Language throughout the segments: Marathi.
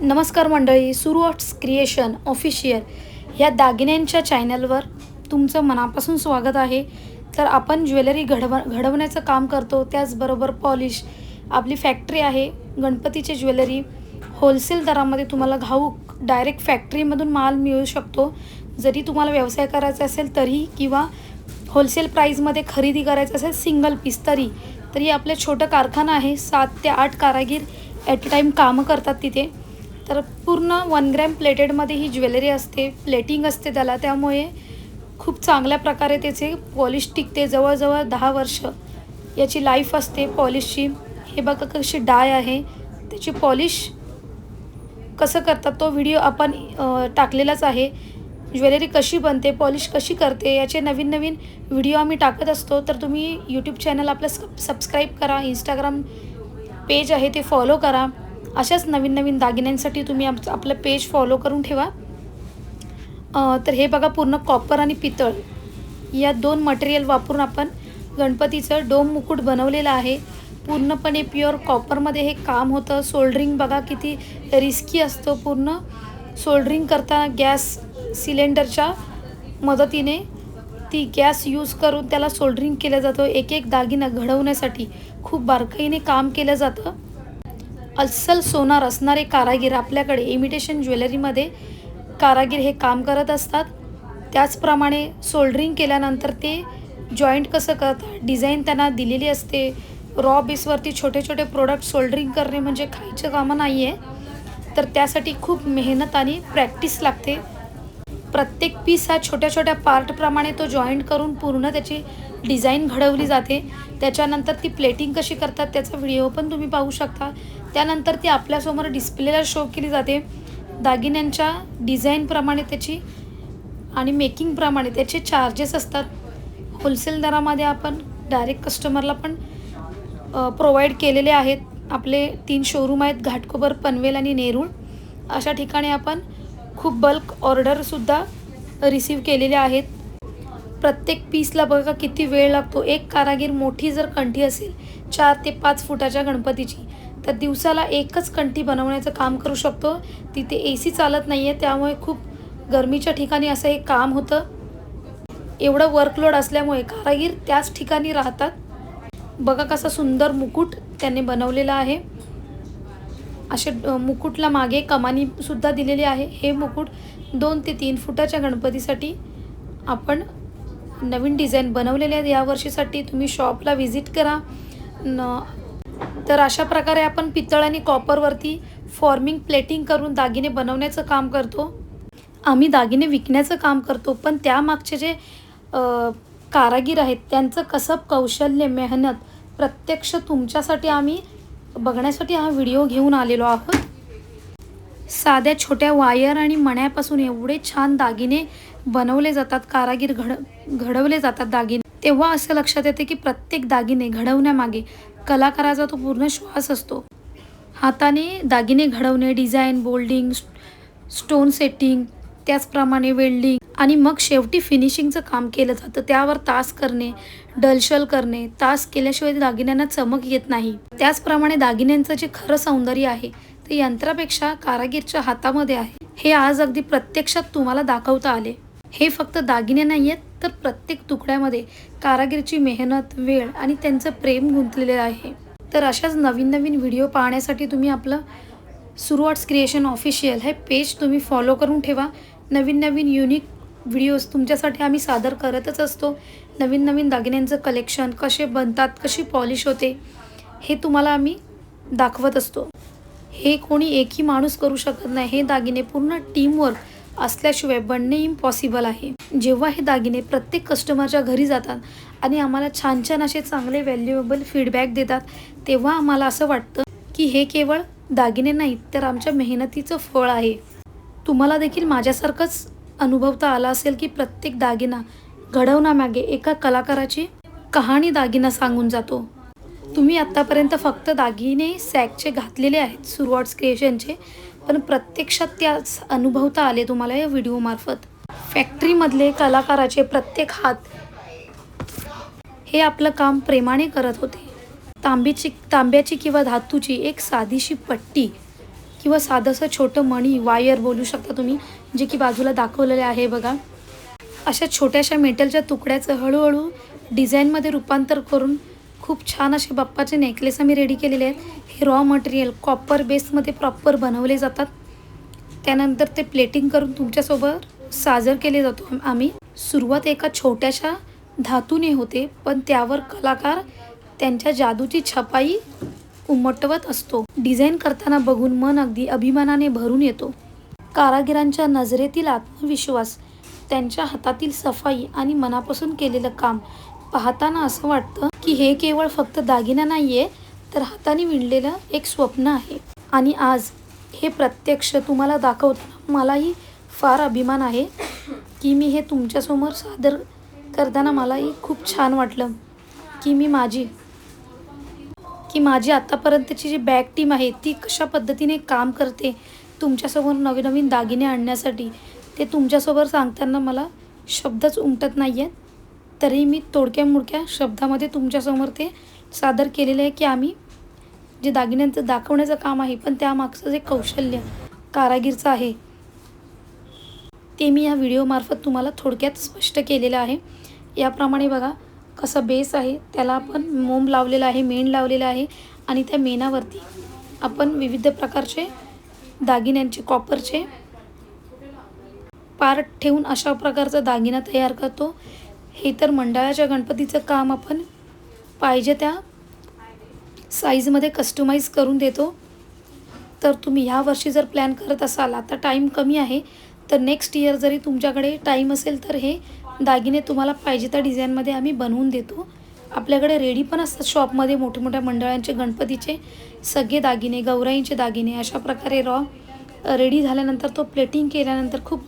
नमस्कार मंडळी सुरुवाट्स क्रिएशन ऑफिशियल ह्या दागिन्यांच्या चॅनलवर तुमचं मनापासून स्वागत आहे. तर आपण ज्वेलरी घडव घडवण्याचं काम करतो त्याचबरोबर पॉलिश आपली फॅक्टरी आहे गणपतीची ज्वेलरी होलसेल दरामध्ये तुम्हाला घाऊक डायरेक्ट फॅक्टरीमधून माल मिळू शकतो. जरी तुम्हाला व्यवसाय करायचा असेल तरी किंवा होलसेल प्राईजमध्ये खरेदी करायचं असेल सिंगल पीस तरी तरी आपलं छोटं कारखाना आहे सात ते आठ कारागीर ॲट अ टाईम कामं करतात तिथे. तर पूर्ण वन ग्रॅम प्लेटेडमध्ये ही ज्वेलरी असते प्लेटिंग असते त्याला. त्यामुळे खूप चांगल्या प्रकारे त्याचे पॉलिश टिकते. जवळजवळ दहा वर्ष याची लाईफ असते पॉलिशची. हे बघा कशी डाय आहे. त्याची पॉलिश कसं करतात तो व्हिडिओ आपण टाकलेलाच आहे. ज्वेलरी कशी बनते पॉलिश कशी करते याचे नवीन नवीन व्हिडिओ आम्ही टाकत असतो. तर तुम्ही यूट्यूब चॅनल आपलं सब सबस्क्राईब करा. इंस्टाग्राम पेज आहे ते फॉलो करा. अशाच नवीन नवीन दागिन्यांसाठी तुम्ही आप आपलं पेज फॉलो करून ठेवा. तर हे बघा पूर्ण कॉपर आणि पितळ. या दोन मटेरियल वापरून आपण गणपतीचं डोम मुकुट बनवलेलं आहे. पूर्णपणे प्युअर कॉपरमध्ये हे काम होतं. सोल्डरिंग बघा किती रिस्की असतं पूर्ण. सोल्डरिंग करताना गॅस सिलेंडरच्या मदतीने ती गॅस यूज करून त्याला सोल्डरिंग केलं जातं. एक एक दागिना घडवण्यासाठी खूप बारकाईने काम केलं जातं. अस्सल सोनार असणारे कारागीर आपल्याकडे इमिटेशन ज्वेलरीमध्ये कारागीर हे काम करत असतात. त्याचप्रमाणे सोल्डरिंग केल्यानंतर ते जॉईंट कसं करतात? डिझाईन त्यांना दिलेली असते. रॉ बेसवरती छोटे छोटे प्रोडक्ट सोल्डरिंग करणे म्हणजे खायचं कामं नाही आहे तर त्यासाठी खूप मेहनत आणि प्रॅक्टिस लागते. प्रत्येक पीस हा छोट्या छोट्या पार्टप्रमाणे तो जॉईंट करून पूर्ण त्याची डिझाईन घडवली जाते. त्याच्यानंतर ती प्लेटिंग कशी करतात त्याचा व्हिडिओ पण तुम्ही पाहू शकता. त्यानंतर ती आपल्यासमोर डिस्प्लेला शो केली जाते. दागिन्यांच्या डिझाईनप्रमाणे त्याची आणि मेकिंगप्रमाणे त्याचे चार्जेस असतात. होलसेल दरामध्ये आपण डायरेक्ट कस्टमरला पण प्रोव्हाइड केलेले आहेत. आपले तीन शोरूम आहेत घाटकोबर पनवेल आणि नेरूळ. अशा ठिकाणी आपण खूप बल्क ऑर्डरसुद्धा रिसीव केलेल्या आहेत. प्रत्येक पीसला बघा किती वेळ लागतो. एक कारागीर मोठी जर कंठी असेल चार ते पाच फुटाच्या गणपतीची. तर दिवसाला एकच कंठी बनवण्याचं काम करू शकतो. तिथे ए सी चालत नाही आहे त्यामुळे खूप गरमीच्या ठिकाणी असं हे काम होतं. एवढं वर्कलोड असल्यामुळे कारागीर त्याच ठिकाणी राहतात. बघा कसा सुंदर मुकुट त्याने बनवलेला आहे. असे मुकुटला मागे कमानीसुद्धा दिलेली आहे. हे मुकुट दोन ते तीन फुटाच्या गणपतीसाठी आपण नवीन डिझाईन बनवलेले आहेत. यावर्षीसाठी तुम्ही शॉपला व्हिजिट करा. न तर अशा प्रकारे आपण पितळ आणि कॉपरवरती फॉर्मिंग प्लेटिंग करून दागिने बनवण्याचं काम करतो. आम्ही दागिने विकण्याचं काम करतो पण त्यामागचे जे कारागीर आहेत त्यांचं कसं कौशल्य मेहनत प्रत्यक्ष तुमच्यासाठी आम्ही बघण्यासाठी हा व्हिडिओ घेऊन आलेलो आहोत. साध्या छोट्या वायर आणि मण्यापासून एवढे छान दागिने बनवले जातात कारागीर घड घडवले जातात दागिने. तेव्हा असं लक्षात येते की प्रत्येक दागिने घडवण्यामागे कलाकाराचा तो पूर्ण श्वास असतो. हाताने दागिने घडवणे डिझाईन बोल्डिंग स्टोन सेटिंग त्याचप्रमाणे वेल्डिंग आणि मग शेवटी फिनिशिंगचं काम केलं जातं. त्यावर तास करणे डलशल करणे तास केल्याशिवाय दागिन्यांना चमक येत नाही. त्याचप्रमाणे दागिन्यांचं जे खरं सौंदर्य आहे ते यंत्रापेक्षा कारागीरच्या हातामध्ये आहे. हे आज अगदी प्रत्यक्षात तुम्हाला दाखवता आले. हे फक्त दागिने नाही आहेत तर प्रत्येक तुकड्यामध्ये कारागीरची मेहनत वेळ आणि त्यांचं प्रेम गुंतलेले आहे. तर अशाच नवीन नवीन व्हिडिओ पाहण्यासाठी तुम्ही आपलं सुरुवाट्स क्रिएशन ऑफिशियल हे पेज तुम्ही फॉलो करून ठेवा. नवीन नवीन युनिक व्हिडिओज तुमच्यासाठी आम्ही सादर करतच असतो. नवीन नवीन दागिन्यांचं कलेक्शन कसे बनतात कशी पॉलिश होते हे तुम्हाला आम्ही दाखवत असतो. हे कोणी एकही माणूस करू शकत नाही. हे दागिने पूर्ण टीमवर्क असल्याशिवाय बनणे इम्पॉसिबल आहे. जेव्हा हे दागिने प्रत्येक कस्टमरच्या घरी जातात आणि आम्हाला छान छान असे चांगले व्हॅल्युएबल फीडबॅक देतात तेव्हा आम्हाला असं वाटतं की हे केवळ दागिने नाहीत तर आमच्या मेहनतीचं फळ आहे. तुम्हाला देखील माझ्यासारखंच अनुभवता आला असेल की प्रत्येक दागिना घडवण्यामागे एका कलाकाराची कहाणी दागिना सांगून जातो. तुम्ही आत्तापर्यंत फक्त दागिने सॅकचे घातलेले आहेत सुरवॉट्स क्रिएशनचे पण प्रत्यक्षात त्याच अनुभवता आले तुम्हाला या व्हिडिओमार्फत फॅक्टरीमधले कलाकाराचे प्रत्येक हात हे आपलं काम प्रेमाने करत होते. तांबीची तांब्याची किंवा धातूची एक साधीशी पट्टी किंवा साधंसं छोटं मणी वायर बोलू शकता तुम्ही जे की बाजूला दाखवलेले आहे बघा. अशा छोट्याशा मेटलच्या तुकड्याचं हळूहळू डिझाईनमध्ये रूपांतर करून खूप छान असे बाप्पाचे नेकलेस आम्ही रेडी केलेले आहेत. हे रॉ मटेरियल कॉपर बेसमध्ये प्रॉपर बनवले जातात. त्यानंतर ते प्लेटिंग करून तुमच्यासोबत साजर केले जातो आम्ही. सुरुवात एका छोट्याशा धातूने होते पण त्यावर कलाकार त्यांच्या जादूची छपाई उमटवत असतो. डिझाईन करताना बघून मन अगदी अभिमानाने भरून येतो. कारागिरांच्या नजरेतील आत्मविश्वास त्यांच्या हातातील सफाई आणि मनापासून केलेलं काम पाहताना असं वाटतं की हे केवळ फक्त दागिना नाही आहे तर हाताने विणलेलं एक स्वप्न आहे. आणि आज हे प्रत्यक्ष तुम्हाला दाखवताना मलाही फार अभिमान आहे की मी हे तुमच्यासमोर सादर करताना मलाही खूप छान वाटलं की मी माझी की माझी आत्तापर्यंतची जी बॅक टीम आहे ती कशा पद्धतीने काम करते तुमच्यासमोर नवीन नवीन दागिने आणण्यासाठी ते तुमच्यासोबत सांगताना मला शब्दच उमटत नाही आहेत तरी मी तोडक्या मुडक्या शब्दामध्ये तुमच्यासमोर ते सादर केलेलं आहे की आम्ही जे दागिन्यांचं दाखवण्याचं काम आहे पण त्यामागचं जे कौशल्य कारागीरचं आहे ते मी या व्हिडिओमार्फत तुम्हाला थोडक्यात स्पष्ट केलेलं आहे. याप्रमाणे बघा कसा बेस आहे त्याला आपण मोम लावलेला आहे मेण लावलेला आहे आणि त्या मेणावरती आपण विविध प्रकारचे दागिन्यांचे कॉपरचे पार्ट ठेवून अशा प्रकारचा दागिना तयार करतो. हे तर मंडळाच्या गणपतीचं काम आपण पाहिजे त्या साईजमध्ये कस्टमाइज करून देतो. तर तुम्ही ह्या वर्षी जर प्लॅन करत असाल आता टाईम कमी आहे तर नेक्स्ट इयर जरी तुमच्याकडे टाईम असेल तर हे दागिने तुम्हाला पाहिजे त्या डिझाईनमध्ये आम्ही बनवून देतो. आपल्याकडे रेडी पण असतात शॉपमध्ये मोठ्या मोठ्या मंडळांचे गणपतीचे सगळे दागिने गौराईंचे दागिने अशा प्रकारे रॉ रेडी झाल्यानंतर तो प्लेटिंग केल्यानंतर खूप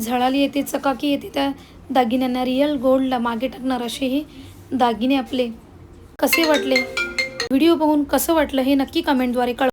झळाली येते चकाकी येते. त्या दागिन्यांना रिअल गोल्डला मागे टाकणार असेही दागिने आपले. कसे वाटले? व्हिडिओ बघून कसं वाटलं हे नक्की कमेंटद्वारे कळ